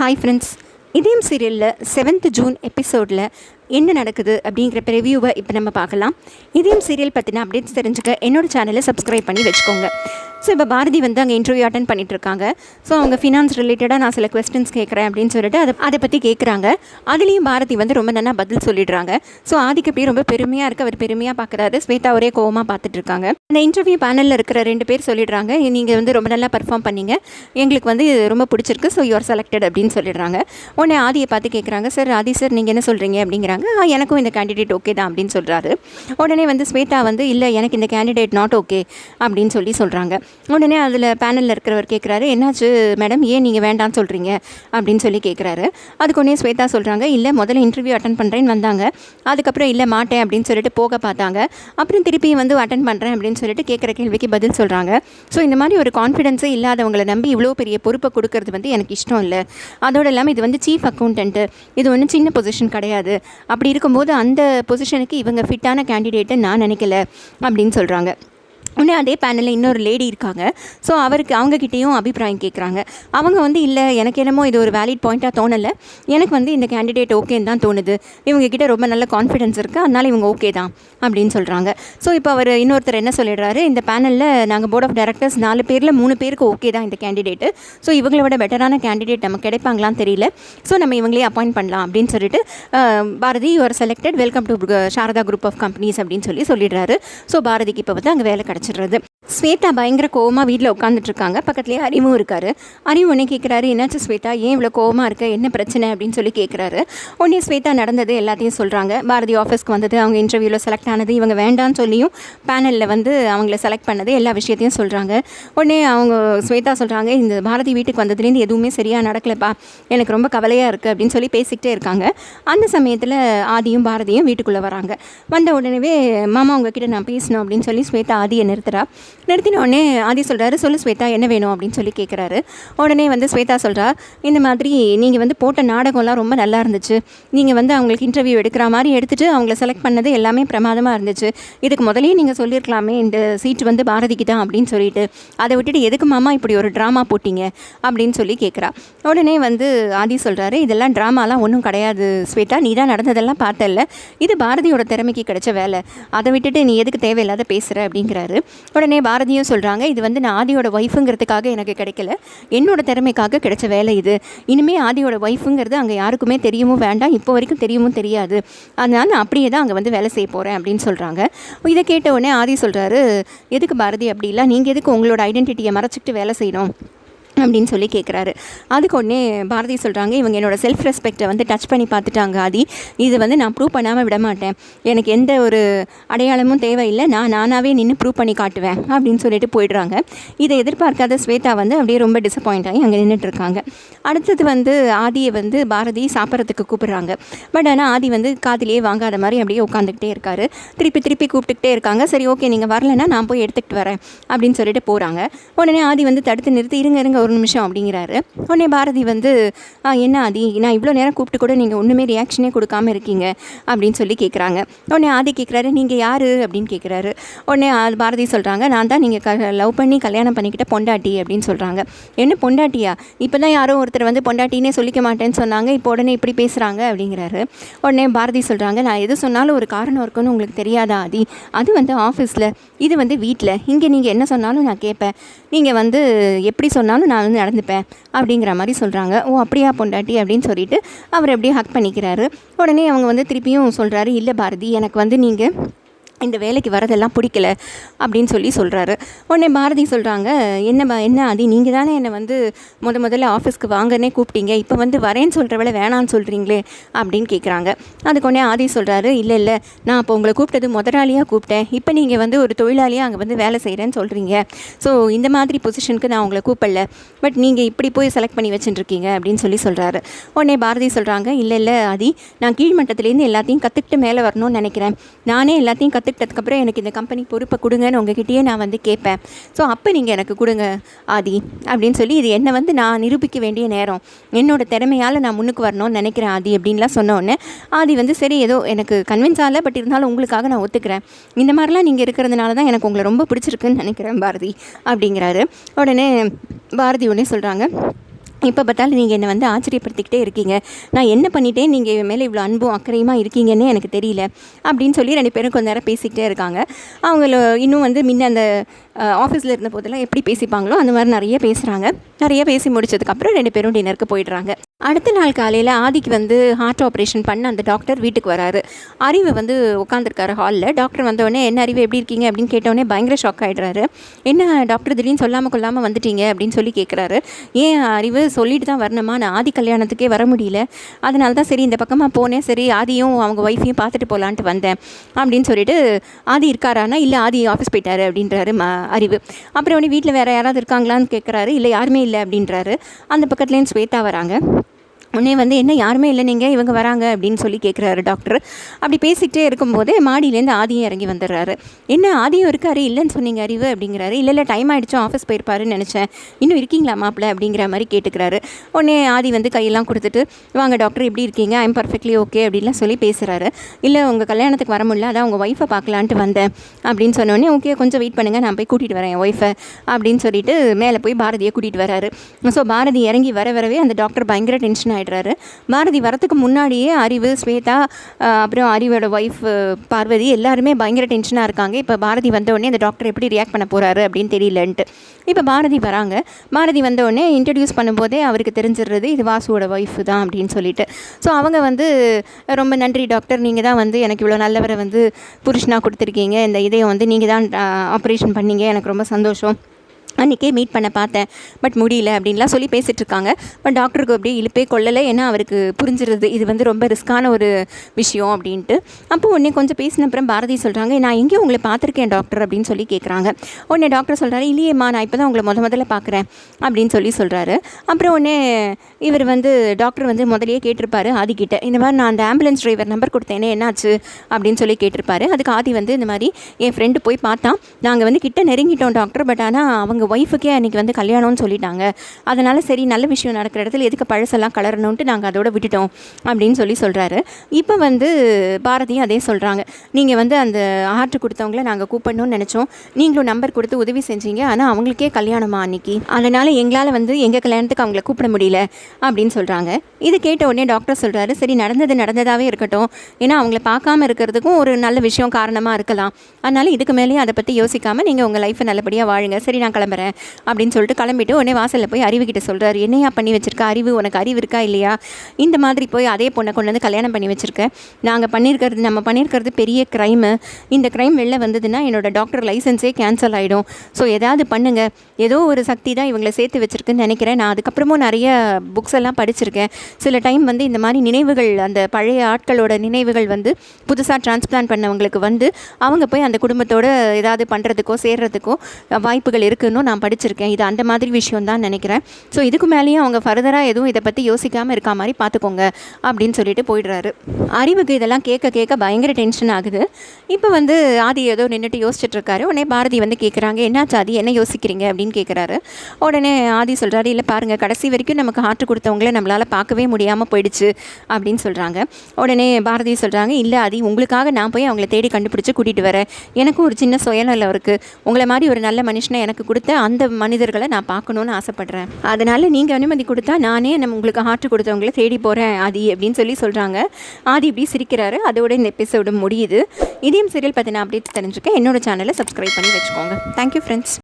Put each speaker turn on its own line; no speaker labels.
Hi friends இதயம் சீரியலில் seventh June எபிசோடில் என்ன நடக்குது அப்படிங்கிற ரிவ்யூவை இப்போ நம்ம பார்க்கலாம். இதயம் சீரியல் பற்றின அப்டேட்ஸ் தெரிஞ்சுக்க என்னோட சேனலை சப்ஸ்கிரைப் பண்ணி வச்சுக்கோங்க. ஸோ இப்போ பாரதி வந்து அங்கே இன்டர்வியூ அட்டன் பண்ணிட்டுருக்காங்க ஸோ அவங்க ஃபினான்ஸ் ரிலேட்டடாக நான் சில கொஸ்டின்ஸ் கேட்குறேன் அப்படின்னு சொல்லிட்டு அதை அதை பற்றி கேட்குறாங்க அதுலேயும் பாரதி வந்து ரொம்ப நல்லா பதில் சொல்லிடுறாங்க. ஸோ ஆதிக்கு அப்படியே ரொம்ப பெருமையாக இருக்குது அவர் பெருமையாக பார்க்குறாரு ஸ்வேதா ஒரே கோவமாக பார்த்துட்ருக்காங்க இந்த இன்டர்வியூ பேனலில் இருக்கிற ரெண்டு பேர் சொல்லிடுறாங்க. நீங்கள் வந்து ரொம்ப நல்லா பர்ஃபார்ம் பண்ணீங்க. எங்களுக்கு வந்து இது ரொம்ப பிடிச்சிருக்கு. ஸோ யூஆர் செலக்டட் அப்படின்னு சொல்லிடுறாங்க. உடனே ஆதியை பார்த்து கேட்குறாங்க சார் ஆதி சார் நீங்கள் என்ன சொல்கிறீங்க அப்படிங்கிறாங்க. எனக்கும் இந்த கேண்டிடேட் ஓகே தான் அப்படின்னு சொல்கிறாரு உடனே வந்து ஸ்வேதா வந்து இல்லை எனக்கு இந்த கேண்டிடேட் நாட் ஓகே அப்படின்னு சொல்லி சொல்கிறாங்க உடனே அதில் பேனலில் இருக்கிறவர் கேட்குறாரு என்னாச்சு மேடம் ஏன் நீங்கள் வேண்டாம்னு சொல்கிறீங்க அப்படின்னு சொல்லி கேட்குறாரு அதுக்கு உடனே ஸ்வேதா சொல்கிறாங்க இல்லை முதல்ல இன்டர்வியூ அட்டன் பண்ணுறேன்னு வந்தாங்க. அதுக்கப்புறம் இல்லை மாட்டேன் அப்படின்னு சொல்லிட்டு போக பார்த்தாங்க. அப்புறம் திருப்பியும் வந்து அட்டன் பண்ணுறேன் அப்படின்னு சொல்லிட்டு கேட்குற கேள்விக்கு பதில் சொல்கிறாங்க ஸோ இந்த மாதிரி ஒரு கான்ஃபிடென்ஸே இல்லாதவங்களை நம்பி இவ்வளோ பெரிய பொறுப்பை கொடுக்கறது வந்து எனக்கு இஷ்டம் இல்லை. அதோடு இல்லாமல் இது வந்து சீஃப் அக்கௌண்ட்டன்ட்டு இது ஒன்றும் சின்ன பொசிஷன் கிடையாது. அப்படி இருக்கும்போது அந்த பொசிஷனுக்கு இவங்க ஃபிட்டான கேண்டிடேட்டை நான் நினைக்கல அப்படின்னு சொல்கிறாங்க உடனே அதே பேனலில் இன்னொரு லேடி இருக்காங்க. ஸோ அவருக்கு அவங்கக்கிட்டேயும் அபிப்பிராயம் கேட்குறாங்க அவங்க வந்து இல்லை எனக்கு என்னமோ இது ஒரு வேலிட் பாயிண்ட்டாக தோணலை. எனக்கு வந்து இந்த கேண்டிடேட் ஓகேன்னு தான் தோணுது. இவங்கக்கிட்ட ரொம்ப நல்ல கான்ஃபிடன்ஸ் இருக்குது அதனால் இவங்க ஓகே தான். அப்படின்னு சொல்கிறாங்க ஸோ இப்போ அவர் இன்னொருத்தர் என்ன சொல்லிடுறாரு? இந்த பேனலில் நாங்கள் போர்ட் ஆஃப் டைரக்டர்ஸ் நாலு பேரில் மூணு பேருக்கு ஓகே தான் இந்த கேண்டிடேட்டு ஸோ இவங்களை விட பெட்டரான கேண்டிடேட் நமக்கு கிடைப்பாங்களான்னு தெரியல. ஸோ நம்ம இவங்களே அப்பாயிண்ட் பண்ணலாம் அப்படின்னு சொல்லிட்டு Bharathi your selected welcome to Sharada group of companies அப்படின்னு சொல்லி சொல்லிடுறாரு. ஸோ பாரதிக்கு இப்போ வந்து அங்கே வேலை ஆரம்பிச்சிடுறது. ஸ்வேதா பயங்கர கோவமாக வீட்டில் உட்காந்துட்டு இருக்காங்க பக்கத்துலேயே அறிவும் இருக்காரு. அறிவு உடனே கேட்குறாரு என்னாச்சு ஸ்வேதா? ஏன் இவ்வளோ கோவமாக இருக்க? என்ன பிரச்சனை? அப்படின்னு சொல்லி கேட்குறாரு உடனே ஸ்வேதா நடந்தது எல்லாத்தையும் சொல்கிறாங்க பாரதி ஆஃபீஸ்க்கு வந்தது அவங்க இன்டர்வியூவில் செலக்ட் ஆனது இவங்க வேண்டான்னு சொல்லியும் பேனலில் வந்து அவங்கள செலக்ட் பண்ணது எல்லா விஷயத்தையும் சொல்கிறாங்க உடனே அவங்க ஸ்வேதா சொல்கிறாங்க இந்த பாரதி வீட்டுக்கு வந்ததுலேருந்து எதுவுமே சரியாக நடக்கலப்பா. எனக்கு ரொம்ப கவலையாக இருக்குது அப்படின்னு சொல்லி பேசிக்கிட்டே இருக்காங்க. அந்த சமயத்தில் ஆதியும் பாரதியும் வீட்டுக்குள்ளே வராங்க. வந்த உடனே மாமா உங்ககிட்ட நான் பேசணும் அப்படின்னு சொல்லி ஸ்வேதா ஆதியை நிறுத்துறா. நிறுத்தின உடனே ஆதி சொல்கிறாரு சொல்லு ஸ்வேதா என்ன வேணும்? அப்படின்னு சொல்லி கேட்குறாரு உடனே வந்து ஸ்வேதா சொல்கிறா இந்த மாதிரி நீங்கள் வந்து போட்ட நாடகம்லாம் ரொம்ப நல்லா இருந்துச்சு. நீங்கள் வந்து அவங்களுக்கு இன்டர்வியூ எடுக்கிற மாதிரி எடுத்துட்டு அவங்கள செலக்ட் பண்ணது எல்லாமே பிரமாதமாக இருந்துச்சு. இதுக்கு முதலே நீங்கள் சொல்லியிருக்கலாமே இந்த சீட் வந்து பாரதிக்கு தான் அப்படின்னு சொல்லிட்டு. அதை விட்டுட்டு எதுக்கு மாமா இப்படி ஒரு ட்ராமா போட்டீங்க? அப்படின்னு சொல்லி கேட்குறா உடனே வந்து ஆதி சொல்கிறாரு இதெல்லாம் ட்ராமாலாம் ஒன்றும் கிடையாது ஸ்வேதா. நீ தான் நடந்ததெல்லாம் பார்த்தல்ல. இது பாரதியோட திறமைக்கு கிடைச்ச வேலை. அதை விட்டுட்டு நீ எதுக்கு தேவையில்லாத பேசுகிற அப்படிங்கிறாரு. உடனே பாரதியும் சொல்கிறாங்க இது வந்து நான் ஆதியோட ஒய்ஃபுங்கிறதுக்காக எனக்கு கிடைக்கல. என்னோட திறமைக்காக கிடைச்ச வேலை இது. இனிமேல் ஆதியோட ஒய்ஃபுங்கிறது அங்கே யாருக்குமே தெரியவும் வேண்டாம். இப்போ வரைக்கும் தெரியவும் தெரியாது. அதனால் நான் அப்படியே தான் அங்கே வந்து வேலை செய்ய போகிறேன் அப்படின்னு சொல்கிறாங்க இதை கேட்ட உடனே ஆதி சொல்கிறாரு எதுக்கு பாரதி அப்படி இல்லை? நீங்கள் எதுக்கு உங்களோட ஐடென்டிட்டியை மறைச்சிக்கிட்டு வேலை செய்யணும்? அப்படின்னு சொல்லி கேட்குறாரு அதுக்கு உடனே பாரதி சொல்கிறாங்க இவங்க என்னோட செல்ஃப் ரெஸ்பெக்டை வந்து டச் பண்ணி பார்த்துட்டாங்க ஆதி. இது வந்து நான் ப்ரூவ் பண்ணாமல் விட மாட்டேன். எனக்கு எந்த ஒரு அடையாளமும் தேவையில்லை. நான் நானாகவே நின்று ப்ரூவ் பண்ணி காட்டுவேன் அப்படின்னு சொல்லிட்டு போயிடுறாங்க. இதை எதிர்பார்க்காத ஸ்வேதா வந்து அப்படியே ரொம்ப டிசப்பாயிண்ட் ஆகி அங்கே நின்றுட்டுருக்காங்க அடுத்தது வந்து ஆதியை வந்து பாரதி சாப்பிட்றதுக்கு கூப்பிட்றாங்க. பட் ஆனால் ஆதி வந்து காதிலேயே வாங்காத மாதிரி அப்படியே உட்காந்துக்கிட்டே இருக்காரு. திருப்பி திருப்பி கூப்பிட்டுக்கிட்டே இருக்காங்க. சரி ஓகே நீங்கள் வரலைன்னா நான் போய் எடுத்துக்கிட்டு வரேன் அப்படின்னு சொல்லிட்டு போகிறாங்க உடனே ஆதி வந்து தடுத்து நிறுத்தி இருங்க இருங்க ஒரு ஒரு நிமிஷம் அப்படிங்கிறாரு. உடனே பாரதி வந்து "ஆ, என்ன ஆதி? நான் இவ்வளோ நேரம் கூப்பிட்டு கூட நீங்கள் ஒன்றுமே ரியாக்ஷனே கொடுக்காம இருக்கீங்க அப்படின்னு சொல்லி கேட்குறாங்க உடனே ஆதி கேட்குறாரு நீங்கள் யார்? அப்படின்னு கேட்குறாரு உடனே பாரதி சொல்கிறாங்க நான் தான் நீங்கள் க லவ் பண்ணி கல்யாணம் பண்ணிக்கிட்ட பொண்டாட்டி அப்படின்னு சொல்கிறாங்க என்ன பொண்டாட்டியா? இப்போ தான் யாரோ ஒருத்தர் வந்து பொண்டாட்டினே சொல்லிக்க மாட்டேன்னு சொன்னாங்க இப்போ உடனே இப்படி பேசுகிறாங்க அப்படிங்கிறாரு. உடனே பாரதி சொல்கிறாங்க நான் எது சொன்னாலும் ஒரு காரணம் இருக்குன்னு உங்களுக்கு தெரியாதா ஆதி? அது வந்து ஆஃபீஸில் இது வந்து வீட்டில் இங்கே நீங்கள் என்ன சொன்னாலும் நான் கேட்பேன் நீங்கள் வந்து எப்படி சொன்னாலும் நான் வந்து நடந்துப்பேன் அப்படிங்கிற மாதிரி சொல்கிறாங்க ஓ அப்படியா பொண்டாட்டி? அப்படின்னு சொல்லிட்டு அவர் அப்படியே ஹக் பண்ணிக்கிறாரு. உடனே அவங்க வந்து திருப்பியும் சொல்கிறாரு இல்லை பாரதி எனக்கு வந்து நீங்கள் இந்த வேலைக்கு வரதெல்லாம் பிடிக்கல அப்படின்னு சொல்லி சொல்கிறாரு உடனே பாரதி சொல்கிறாங்க என்ன என்ன ஆதி நீங்கள் தானே என்னை வந்து முத முதல்ல ஆஃபீஸ்க்கு வாங்கனே கூப்பிட்டீங்க. இப்போ வந்து வரேன்னு சொல்கிற வேலை வேணான்னு சொல்கிறீங்களே அப்படின்னு கேட்குறாங்க அதுக்கு உடனே ஆதி சொல்கிறாரு இல்லை இல்லை நான் அப்போ உங்களை கூப்பிட்டது முதலாளியாக கூப்பிட்டேன். இப்போ நீங்கள் வந்து ஒரு தொழிலாளியாக அங்கே வந்து வேலை செய்கிறேன்னு சொல்கிறீங்க ஸோ இந்த மாதிரி பொசிஷனுக்கு நான் உங்களை கூப்பிடல. பட் நீங்கள் இப்படி போய் செலக்ட் பண்ணி வச்சுட்டுருக்கீங்க அப்படின்னு சொல்லி சொல்கிறாரு உடனே பாரதி சொல்கிறாங்க இல்லை இல்லை ஆதி நான் கீழ்மட்டத்துலேருந்து எல்லாத்தையும் கற்றுக்கிட்டு மேலே வரணும்னு நினைக்கிறேன். நானே எல்லாத்தையும் கற்றுக்கிட்டதுக்கப்புறம் எனக்கு இந்த கம்பெனி பொறுப்பை கொடுங்கன்னு உங்ககிட்டயே நான் வந்து கேட்பேன். ஸோ அப்போ நீங்கள் எனக்கு கொடுங்க ஆதி அப்படின்னு சொல்லி இது என்னை வந்து நான் நிரூபிக்க வேண்டிய நேரம். என்னோட திறமையால் நான் முன்னுக்கு வரணும்னு நினைக்கிறேன் ஆதி அப்படின்லாம் சொன்ன உடனே ஆதி வந்து சரி ஏதோ எனக்கு கன்வின்ஸ் ஆகலை பட் இருந்தாலும் உங்களுக்காக நான் ஒத்துக்கிறேன். இந்த மாதிரிலாம் நீங்கள் இருக்கிறதுனால தான் எனக்கு உங்களை ரொம்ப பிடிச்சிருக்குன்னு நினைக்கிறேன் பாரதி அப்படிங்கிறாரு. உடனே பாரதி உடனே சொல்கிறாங்க இப்போ பார்த்தாலும் நீங்கள் என்னை வந்து ஆச்சரியப்படுத்திக்கிட்டே இருக்கீங்க. நான் என்ன பண்ணிட்டேன்? நீங்கள் இவன் மேலே இவ்வளோ அன்பும் அக்கறையுமா இருக்கீங்கன்னு எனக்கு தெரியல. அப்படின்னு சொல்லி ரெண்டு பேரும் கொஞ்ச நேரம் பேசிக்கிட்டே இருக்காங்க. அவங்கள இன்னும் வந்து முன்ன அந்த ஆஃபீஸில் இருந்த போதெல்லாம் எப்படி பேசிப்பாங்களோ அந்த மாதிரி நிறைய பேசுகிறாங்க நிறைய பேசி முடிச்சதுக்கப்புறம் ரெண்டு பேரும் டின்னருக்கு போயிடுறாங்க. அடுத்த நாள் காலையில் ஆதிக்கு வந்து ஹார்ட் ஆப்ரேஷன் பண்ண அந்த டாக்டர் வீட்டுக்கு வராரு. அறிவு வந்து உட்காந்துருக்காரு ஹாலில் டாக்டர் வந்தோடனே என்ன அறிவு? எப்படி இருக்கீங்க? அப்படின்னு கேட்டோடனே பயங்கர ஷாக் ஆகிடுறாரு என்ன டாக்டர் திடீர்னு சொல்லாமல் கொள்ளாமல் வந்துட்டீங்க? அப்படின்னு சொல்லி கேட்குறாரு ஏன் அறிவு? சொல்லிட்டு தான் வரணுமா? நான் ஆதி கல்யாணத்துக்கே வர முடியல. அதனால தான் சரி இந்த பக்கமாக போனேன். சரி ஆதியும் அவங்க ஒய்ஃபையும் பார்த்துட்டு போகலான்ட்டு வந்தேன். அப்படின்னு சொல்லிட்டு ஆதி இருக்காரானா? இல்லை ஆதி ஆஃபீஸ் போயிட்டாரு? அப்படின்றாரு ம அறிவு. அப்புறம் உடனே வீட்டில் வேறு யாராவது இருக்காங்களான்னு கேட்குறாரு இல்லை யாருமே இல்லை. அப்படின்றாரு. அந்த பக்கத்துலேயும் ஸ்வேதா வராங்க. உடனே வந்து என்ன யாருமே இல்லை நீங்கள் இவங்க வராங்க? அப்படின்னு சொல்லி கேட்குறாரு டாக்டர். அப்படி பேசிக்கிட்டே இருக்கும்போதே மாடியிலேருந்து ஆதியும் இறங்கி வந்துடுறாரு. என்ன ஆதியும் இருக்காரு? இல்லைன்னு சொன்னீங்க அறிவு? அப்படிங்கிறாரு. இல்லை இல்லை டைம் ஆகிடுச்சோ ஆஃபீஸ் போயிருப்பாருன்னு நினச்சேன். இன்னும் இருக்கீங்களா மாப்பிள்ள அப்படிங்கிற மாதிரி கேட்டுக்கிறாரு. உடனே ஆதி வந்து கையெல்லாம் கொடுத்துட்டு வாங்க டாக்டர் எப்படி இருக்கீங்க? ஐம் பர்ஃபெக்ட்லி ஓகே அப்படின்லாம் சொல்லி பேசுகிறாரு இல்லை உங்கள் கல்யாணத்துக்கு வர முடியல அதான் உங்கள் ஒய்ஃபை பார்க்கலான்ட்டு வந்தேன் அப்படின்னு சொன்னோடனே ஓகே கொஞ்சம் வெயிட் பண்ணுங்கள் நான் போய் கூட்டிகிட்டு வரேன் ஒய்ஃபை அப்படின்னு சொல்லிட்டு மேலே போய் பாரதியை கூட்டிகிட்டு வராரு. ஸோ பாரதி இறங்கி வர வரவே அந்த டாக்டர் பயங்கர டென்ஷன் ஆகிடுறாரு பாரதி வரத்துக்கு முன்னாடியே அறிவு ஸ்வேதா அப்புறம் அறிவோட ஒய்ஃப் பார்வதி எல்லாருமே பயங்கர டென்ஷனாக இருக்காங்க. இப்போ பாரதி வந்த உடனே அந்த டாக்டர் எப்படி ரியாக்ட் பண்ண போகிறாரு அப்படின்னு தெரியலன்ட்டு. இப்போ பாரதி வராங்க. பாரதி வந்த உடனே இன்ட்ரடியூஸ் பண்ணும்போதே அவருக்கு தெரிஞ்சிடுறது இது வாசுவோட ஒய்ஃப் தான் அப்படின்னு சொல்லிட்டு. ஸோ அவங்க வந்து ரொம்ப நன்றி டாக்டர் நீங்கள் தான் வந்து எனக்கு இவ்வளோ நல்லவரை வந்து புருஷனாக கொடுத்துருக்கீங்க. இந்த இதயம் வந்து நீங்கள் தான் ஆப்ரேஷன் பண்ணீங்க. எனக்கு ரொம்ப சந்தோஷம். அன்றைக்கே மீட் பண்ண பார்த்தேன். பட் முடியல அப்படின்லாம் சொல்லி பேசிகிட்டு இருக்காங்க பட் டாக்டருக்கு அப்படியே இழுப்பே கொள்ளலை ஏன்னா அவருக்கு புரிஞ்சிருது. இது வந்து ரொம்ப ரிஸ்க்கான ஒரு விஷயம் அப்படின்ட்டு. அப்போ உடனே கொஞ்சம் பேசின அப்புறம் பாரதி சொல்கிறாங்க நான் எங்கேயும் உங்களை பார்த்துருக்கேன் டாக்டர் அப்படின்னு சொல்லி கேட்குறாங்க உடனே டாக்டர் சொல்கிறாரு இல்லையேம்மா நான் இப்போ தான் உங்களை முத முதல்ல பார்க்குறேன் அப்படின்னு சொல்லி சொல்கிறாரு அப்புறம் உடனே இவர் வந்து டாக்டர் வந்து முதலையே கேட்டிருப்பாரு ஆதிக்கிட்ட இந்த மாதிரி நான் அந்த ஆம்புலன்ஸ் டிரைவர் நம்பர் கொடுத்தேனே என்னாச்சு? அப்படின்னு சொல்லி கேட்டிருப்பாரு. அதுக்கு ஆதி வந்து இந்த மாதிரி என் ஃப்ரெண்டு போய் பார்த்தான். நாங்கள் வந்து கிட்ட நெருங்கிட்டோம் டாக்டர் பட் ஆனால் அவங்க ஒய்ஃபுக்கே அன்றைக்கி வந்து கல்யாணம்னு சொல்லிட்டாங்க. அதனால் சரி நல்ல விஷயம் நடக்கிற இடத்துல எதுக்கு பழசெல்லாம் கலரணுன்ட்டு நாங்கள் அதோட விட்டுட்டோம் அப்படின்னு சொல்லி சொல்கிறாரு இப்போ வந்து பாரதியும் அதே சொல்கிறாங்க நீங்கள் வந்து அந்த ஹார்ட் கொடுத்தவங்கள நாங்கள் கூப்பிடணும்னு நினச்சோம். நீங்களும் நம்பர் கொடுத்து உதவி செஞ்சீங்க. ஆனால் அவங்களுக்கே கல்யாணமா அன்னைக்கு? அதனால் எங்களால் வந்து எங்கள் கல்யாணத்துக்கு அவங்கள கூப்பிட முடியல அப்படின்னு சொல்கிறாங்க இது கேட்ட உடனே டாக்டர் சொல்கிறாரு சரி நடந்தது நடந்ததாகவே இருக்கட்டும். ஏன்னா அவங்கள பார்க்காம இருக்கிறதுக்கும் ஒரு நல்ல விஷயம் காரணமாக இருக்கலாம். அதனால் இதுக்கு மேலேயும் அதை பற்றி யோசிக்காமல் நீங்கள் உங்கள் லைஃப்பை நல்லபடியாக வாழுங்க. சரி நான் கிளம்புறேன். அப்படின்னு சொல்லிட்டு கிளம்பிட்டு உடனே வாசலில் போய் அறிவுகிட்ட சொல்கிறாரு என்னையா பண்ணி வச்சிருக்க? அறிவு உனக்கு அறிவு இருக்கா இல்லையா? இந்த மாதிரி போய் அதே பொண்ணை கொண்டு வந்து கல்யாணம் பண்ணி வச்சுருக்கேன் நாங்கள் பண்ணியிருக்கிறது நம்ம பண்ணியிருக்கிறது பெரிய க்ரைமு இந்த க்ரைம் வெளில வந்ததுன்னா என்னோடய டாக்டர் லைசன்ஸே கேன்சல் ஆகிடும் ஸோ ஏதாவது பண்ணுங்கள் ஏதோ ஒரு சக்தி தான் இவங்களை சேர்த்து வச்சுருக்குன்னு நினைக்கிறேன். நான் அதுக்கப்புறமும் நிறைய புக்ஸ் எல்லாம் படிச்சிருக்கேன். சில டைம் வந்து இந்த மாதிரி நினைவுகள் அந்த பழைய ஆட்களோட நினைவுகள் வந்து புதுசாக டிரான்ஸ்பிளான்ட் பண்ணவங்களுக்கு வந்து அவங்க போய் அந்த குடும்பத்தோட ஏதாவது பண்ணுறதுக்கோ சேர்றதுக்கோ வாய்ப்புகள் இருக்குன்னு நான் படிச்சிருக்கேன். இது அந்த மாதிரி விஷயம் தான் நினைக்கிறேன். ஸோ இதுக்கு மேலேயும் அவங்க ஃபர்தராக எதுவும் இதை பற்றி யோசிக்காமல் இருக்கா மாதிரி பார்த்துக்கோங்க அப்படின்னு சொல்லிட்டு போயிடுறாரு. அறிவுக்கு இதெல்லாம் கேட்க கேட்க பயங்கர டென்ஷன் ஆகுது. இப்போ வந்து ஆதி ஏதோ நின்றுட்டு யோசிச்சுட்டு இருக்காரு. உடனே பாரதி வந்து கேட்குறாங்க என்னாச்சு ஆதி? என்ன யோசிக்கிறீங்க? அப்படின்னு கேட்குறாரு உடனே ஆதி சொல்கிறாரு இல்லை பாருங்கள் கடைசி வரைக்கும் நமக்கு ஹார்ட் கொடுத்தவங்கள நம்மளால் பார்க்கவே முடியாமல் போயிடுச்சு அப்படின்னு சொல்கிறாங்க உடனே பாரதி சொல்கிறாங்க இல்லை ஆதி உங்களுக்காக நான் போய் அவங்கள தேடி கண்டுபிடிச்சி கூட்டிகிட்டு வரேன். எனக்கும் ஒரு சின்ன சுயநலம் இருக்குது உங்களை மாதிரி ஒரு நல்ல மனுஷனை எனக்கு கொடுத்த அந்த மனிதர்களை நான் பார்க்கணுன்னு ஆசைப்பட்றேன். அதனால் நீங்கள் அனுமதி கொடுத்தா நானே நம்ம உங்களுக்கு ஹார்ட் கொடுத்தவங்கள தேடி போகிறேன் ஆதி அப்படின்னு சொல்லி சொல்கிறாங்க ஆதி இப்படி சிரிக்கிறாரு. அதோட இந்த எபிசோடு முடியுது. இதையும் சீரியல் பற்றின அப்டேட்ஸ் தெரிஞ்சுக்க. என்னோட சேனலை சப்ஸ்கிரைப் பண்ணி வச்சுக்கோங்க. Thank you friends